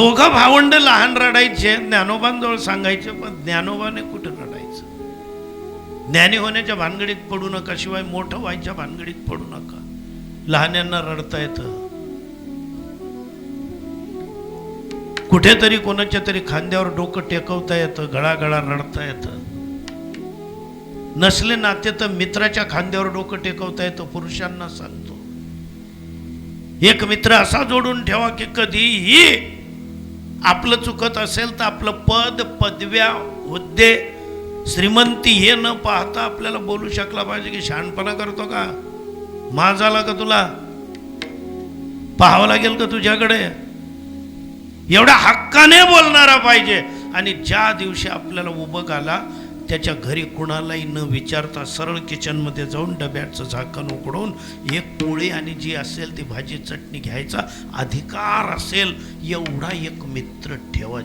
दोघं भावंड लहान रडायचे ज्ञानोबांजवळ सांगायचे पण ज्ञानोबाने कुठं रडायचं? ज्ञानी होण्याच्या भानगडीत पडू नका शिवाय मोठं व्हायच्या भानगडीत पडू नका. लहान्यांना रडता येतं. कुठेतरी कोणाच्या तरी खांद्यावर डोकं टेकवता येतं गळागळा रडता येतं. नसले नाते तर मित्राच्या खांद्यावर डोकं टेकवता येतं पुरुषांना सांगतो. एक मित्र असा जोडून ठेवा की कधीही आपलं चुकत असेल तर आपलं पद पदव्या हुद्दे श्रीमंती हे न पाहता आपल्याला बोलू शकला पाहिजे की शहाणपणा करतो का? माज आला का तुला? पाहावं लागेल का तुझ्याकडे? एवढ्या हक्काने बोलणारा पाहिजे. आणि ज्या दिवशी आपल्याला उभं घाला त्याच्या घरी कुणालाही न विचारता सरळ किचनमध्ये जाऊन डब्याचं झाकण उघडून एक पोळी आणि जी असेल ती भाजी चटणी घ्यायचा अधिकार असेल एवढा एक मित्र ठेवा